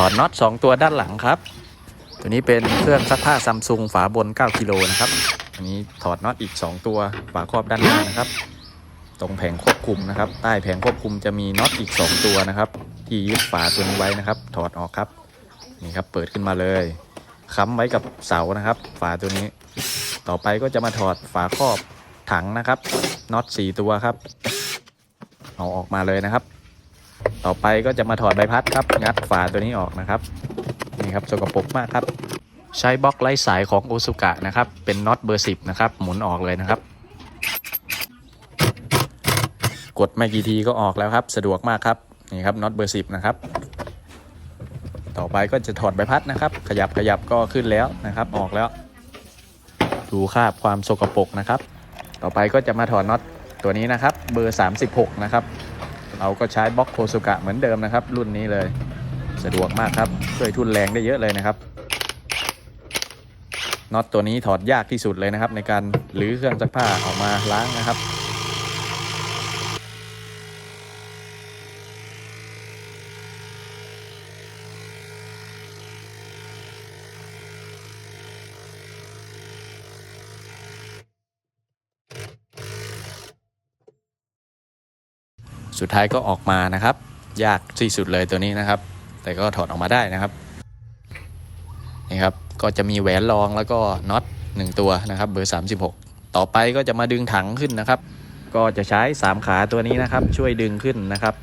ถอดน็อต2 ตัวด้านหลังครับ ตัวนี้เป็นเครื่องซักผ้าซัมซุงฝาบน 9 กิโลนะครับ อันนี้ถอดน็อตอีก 2 ตัวฝาครอบด้านหน้านะครับ ตรงแผงควบคุมนะครับ ใต้แผงควบคุมจะมีน็อตอีก 2 ตัวนะครับ ที่ยึดฝาตัวนี้ไว้นะครับ ถอดออกครับ นี่ครับ เปิดขึ้นมาเลย ค้ำไว้กับเสานะครับ ฝาตัวนี้ ต่อไปก็จะมาถอดฝาครอบถังนะครับ น็อต 4 ตัวครับ เอาออกมาเลยนะครับ ต่อไปก็จะมาถอดใบพัดครับ งัดฝาตัวนี้ออกนะครับ นี่ครับสกปรกมากครับ ใช้บล็อกไร้สายของโอซุกะนะครับ เป็นน็อตเบอร์สิบนะครับ หมุนออกเลยนะครับ กดไม่กี่ทีก็ออกแล้วครับ สะดวกมากครับ นี่ครับน็อตเบอร์สิบนะครับ ต่อไปก็จะถอดใบพัดนะครับ ขยับขยับก็ขึ้นแล้วนะครับ ออกแล้ว ดูคราบความสกปรกนะครับ ต่อไปก็จะมาถอดน็อตตัวนี้นะครับ เบอร์ 36 นะครับ เราก็ใช้บล็อกโคสุกะเหมือนเดิมนะครับ รุ่นนี้เลย สะดวกมากครับช่วยทุนแรงได้เยอะเลยนะครับน็อตตัวนี้ถอดยากที่สุดเลยนะครับ ในการรื้อเครื่องซักผ้าออกมาล้างนะครับ สุดท้ายก็ออกมานะครับ ยากที่สุดเลยตัวนี้นะครับ แต่ก็ถอดออกมาได้นะครับนี่ครับก็จะมีแหวนรองแล้วก็น็อต1ตัวนะครับ เบอร์ 36 ต่อไปก็จะมาดึงถังขึ้นนะครับ ก็จะใช้ 3 ขาตัวนี้นะครับ ช่วยดึงขึ้นนะครับ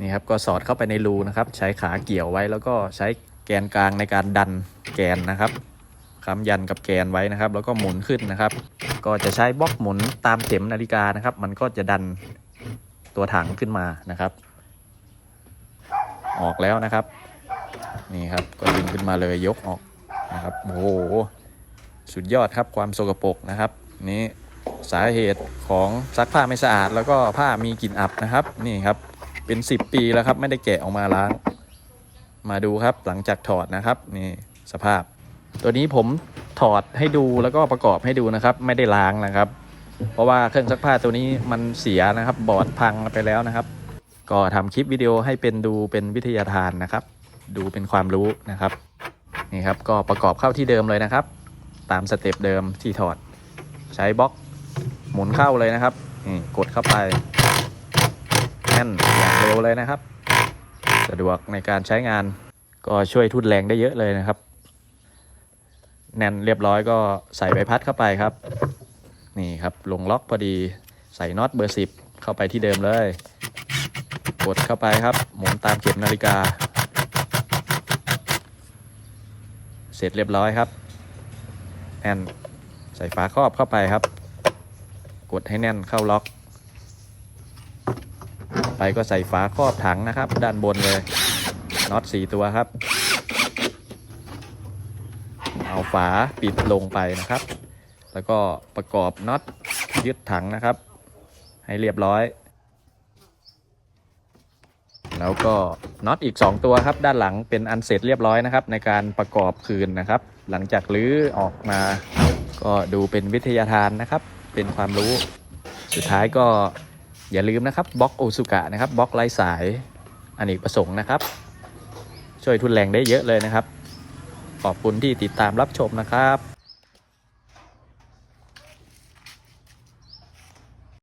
นี่ครับก็สอดเข้าไปในรูนะครับ ใช้ขาเกี่ยวไว้แล้วก็ใช้แกนกลางในการดันแกนนะครับ ค้ำยันกับแกนไว้นะครับ แล้วก็หมุนขึ้นนะครับ ก็จะใช้บล็อกหมุนตามเข็มนาฬิกานะครับ มันก็จะดันตัวถังขึ้นมานะครับ ออกแล้วนะครับ นี่ครับก็ดึงขึ้นมาเลยยกออกนะครับโอ้โหสุดยอดครับความสกปรกนะครับ นี่สาเหตุของซักผ้าไม่สะอาด แล้วก็ผ้ามีกลิ่นอับนะครับ นี่ครับเป็น 10 ปีแล้วครับ ไม่ได้แกะออกมาล้าง มาดูครับหลังจากถอดนะครับ นี่สภาพ ตัวนี้ผมถอดให้ดูแล้วก็ประกอบให้ดูนะครับ ไม่ได้ล้างนะครับ เพราะว่าเครื่องซักผ้าตัวนี้มันเสียนะครับ บอร์ดพังไปแล้วนะครับ ก็ทำคลิปวิดีโอให้เป็นดูเป็นวิทยาทานนะครับ ดูเป็นความรู้นะครับนี่ครับก็ประกอบเข้าที่เดิมเลยนะครับ ตามสเต็ปเดิมที่ถอด ใช้บล็อกหมุนเข้าเลยนะครับนี่กดเข้าไปแน่นอย่างเร็วเลยนะครับ สะดวกในการใช้งานก็ช่วยทุนแรงได้เยอะเลยนะครับ แน่นเรียบร้อยก็ใส่ใบพัดเข้าไปครับ นี่ครับลงล็อกพอดีใส่น็อตเบอร์สิบเข้าไปที่เดิมเลย กดเข้าไปครับ หมุนตามเข็มนาฬิกา เสร็จเรียบร้อยครับแน่นใส่ฝาครอบเข้าไปครับ กดให้แน่นเข้าล็อก ไปก็ใส่ฝาครอบถังนะครับ ด้านบนเลยน็อตสี่ตัวครับ เอาฝาปิดลงไปนะครับ แล้วก็ประกอบน็อตยึดถังนะครับ ให้เรียบร้อย แล้วก็น็อตอีก 2 ตัวครับ ด้านหลังเป็นอันเสร็จเรียบร้อยนะครับ ในการประกอบคืนนะครับ หลังจากรื้อออกมา ก็ดูเป็นวิทยาทานนะครับ เป็นความรู้ สุดท้ายก็อย่าลืมนะครับบล็อกโอซุกะนะครับบล็อกไร้สายอเนกประสงค์นะครับ ช่วยทุนแรงได้เยอะเลยนะครับ ขอบคุณที่ติดตามรับชมนะครับ